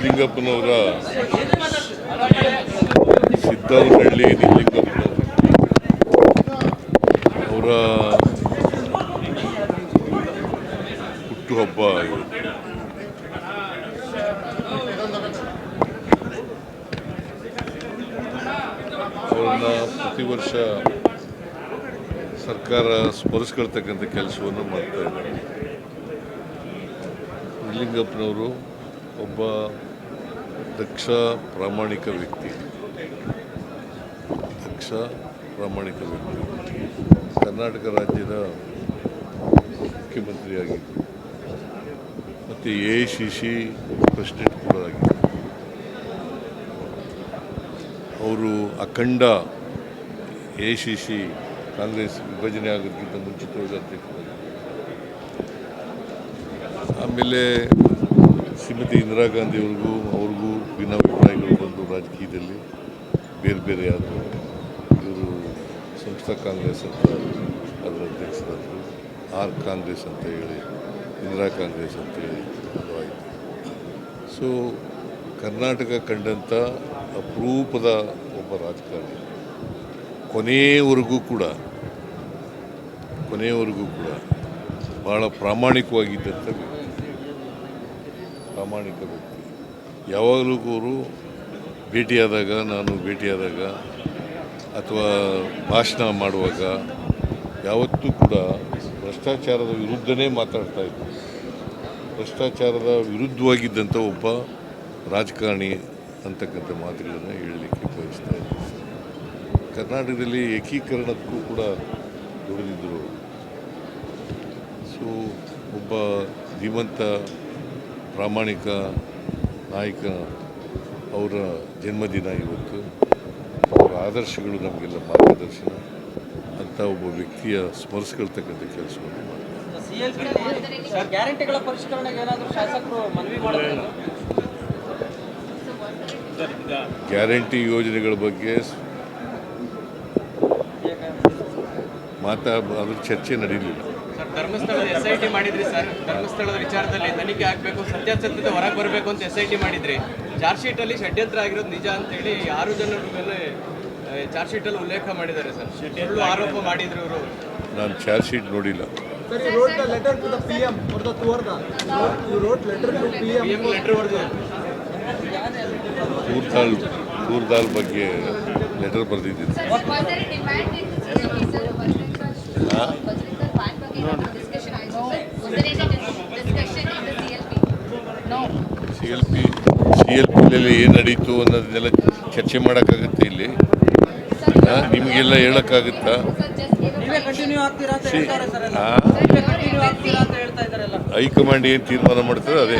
ನಿಜಲಿಂಗಪ್ಪನವರ ಸಿದ್ದವನಹಳ್ಳಿ ನಿಜಲಿಂಗಪ್ಪನವರು ಅವರ ಹುಟ್ಟುಹಬ್ಬ ಅವರನ್ನ ಪ್ರತಿ ವರ್ಷ ಸರ್ಕಾರ ಸ್ಮರಿಸ್ಕೊಳ್ತಕ್ಕಂಥ ಕೆಲಸವನ್ನು ಮಾಡ್ತಾ ಇದ್ದಾರೆ. ನಿಜಲಿಂಗಪ್ಪನವರು ಒಬ್ಬ ದಕ್ಷ ಪ್ರಾಮಾಣಿಕ ವ್ಯಕ್ತಿ. ದಕ್ಷ ಪ್ರಾಮಾಣಿಕ ವ್ಯಕ್ತಿ. ಕರ್ನಾಟಕ ರಾಜ್ಯದ ಮುಖ್ಯಮಂತ್ರಿಯಾಗಿದ್ದರು ಮತ್ತು ಎ ಸಿ ಸಿ ಪ್ರೆಸಿಡೆಂಟ್ ಕೂಡ ಆಗಿದ್ದರು ಅವರು ಅಖಂಡ ಎ ಸಿ ಸಿ ಕಾಂಗ್ರೆಸ್ ವಿಭಜನೆ ಆಗೋದಕ್ಕಿಂತ ಮುಂಚಿತವಾಗಿ ಅಧ್ಯಕ್ಷರಾಗಿದ್ದರು. ಆಮೇಲೆ ಶ್ರೀಮತಿ ಇಂದಿರಾ ಗಾಂಧಿಯವ್ರಿಗೂ ರಾಜಕೀಯದಲ್ಲಿ ಬೇರೆ ಬೇರೆ ಆದರು ಇವರು ಸಂಸ್ಥಾ ಕಾಂಗ್ರೆಸ್ ಅಂತ ಅದರ ಅಧ್ಯಕ್ಷರಾದರು, ಆರ್ ಕಾಂಗ್ರೆಸ್ ಅಂತ ಹೇಳಿ, ಇಂದಿರಾ ಕಾಂಗ್ರೆಸ್ ಅಂತ ಹೇಳಿ ಅದು ಆಯಿತು. ಸೊ ಕರ್ನಾಟಕ ಕಂಡಂಥ ಅಪರೂಪದ ಒಬ್ಬ ರಾಜಕಾರಣಿ. ಕೊನೆಯವರೆಗೂ ಕೂಡ ಕೊನೆಯವರೆಗೂ ಕೂಡ ಭಾಳ ಪ್ರಾಮಾಣಿಕವಾಗಿದ್ದಂಥ ವ್ಯಕ್ತಿ. ಪ್ರಾಮಾಣಿಕ ವ್ಯಕ್ತಿ. ಯಾವಾಗಲೂ ಅವರು ಭೇಟಿಯಾದಾಗ ನಾನು ಭೇಟಿಯಾದಾಗ ಅಥವಾ ಭಾಷಣ ಮಾಡುವಾಗ ಯಾವತ್ತೂ ಕೂಡ ಭ್ರಷ್ಟಾಚಾರದ ವಿರುದ್ಧನೇ ಮಾತಾಡ್ತಾ ಇದ್ದರು ಭ್ರಷ್ಟಾಚಾರದ ವಿರುದ್ಧವಾಗಿದ್ದಂಥ ಒಬ್ಬ ರಾಜಕಾರಣಿ ಅಂತಕ್ಕಂಥ ಮಾತುಗಳನ್ನು ಹೇಳಲಿಕ್ಕೆ ಬಯಸ್ತಾ ಇದ್ದೀನಿ ಕರ್ನಾಟಕದಲ್ಲಿ ಏಕೀಕರಣಕ್ಕೂ ಕೂಡ ದುಡಿದಿದ್ದರು ಸೊ ಒಬ್ಬ ಧೀಮಂತ ಪ್ರಾಮಾಣಿಕ ನಾಯಕ ಅವರ ಜನ್ಮದಿನ ಇವತ್ತು. ಅವರ ಆದರ್ಶಗಳು ನಮಗೆಲ್ಲ ಮಾರ್ಗದರ್ಶನ. ಅಂತ ಒಬ್ಬ ವ್ಯಕ್ತಿಯ ಸ್ಮರಿಸ್ಕೊಳ್ತಕ್ಕಂಥ ಕೆಲಸವನ್ನು ಗ್ಯಾರಂಟಿ ಯೋಜನೆಗಳ ಬಗ್ಗೆ ಮಾತಾ ಅದ್ರ ಚರ್ಚೆ ನಡೀಲಿಲ್ಲ. ಸರ್ ಧರ್ಮಸ್ಥಳದ ಎಸ್ ಐ ಟಿ ಮಾಡಿದ್ರಿ ಸರ್. ಧರ್ಮಸ್ಥಳದ ವಿಚಾರದಲ್ಲಿ ತನಿಖೆ ಆಗಬೇಕು ಸತ್ಯಾಸತ್ಯತೆ ಹೊರಗೆ ಬರಬೇಕು ಅಂತ ಎಸ್ ಐ ಟಿ ಮಾಡಿದ್ರಿ. ಚಾರ್ಜ್ ಶೀಟಲ್ಲಿ ಷಡ್ಯಂತ್ರ ಆಗಿರೋದು ನಿಜ ಅಂತೇಳಿ ಆರು ಜನರ ಮೇಲೆ ಚಾರ್ಜ್ ಶೀಟಲ್ಲಿ ಉಲ್ಲೇಖ ಮಾಡಿದ್ದಾರೆ ಸರ್. ಸುಳ್ಳು ಆರೋಪ ಮಾಡಿದ್ರು ಇವರು. ನಾನು ಚಾರ್ಜ್ ಶೀಟ್ ನೋಡಿಲ್ಲ. Sir, you ಬಗ್ಗೆ the letter C L P C L ಪಿನಲ್ಲಿ ಏನು ನಡೀತು ಅನ್ನೋದನ್ನೆಲ್ಲ ಚರ್ಚೆ ಮಾಡೋಕ್ಕಾಗುತ್ತೆ ಇಲ್ಲಿ. ನಿಮಗೆಲ್ಲ ಹೇಳೋಕ್ಕಾಗುತ್ತಾ? ಹೈಕಮಾಂಡ್ ಏನು ತೀರ್ಮಾನ ಮಾಡ್ತಾರೋ ಅದೇ.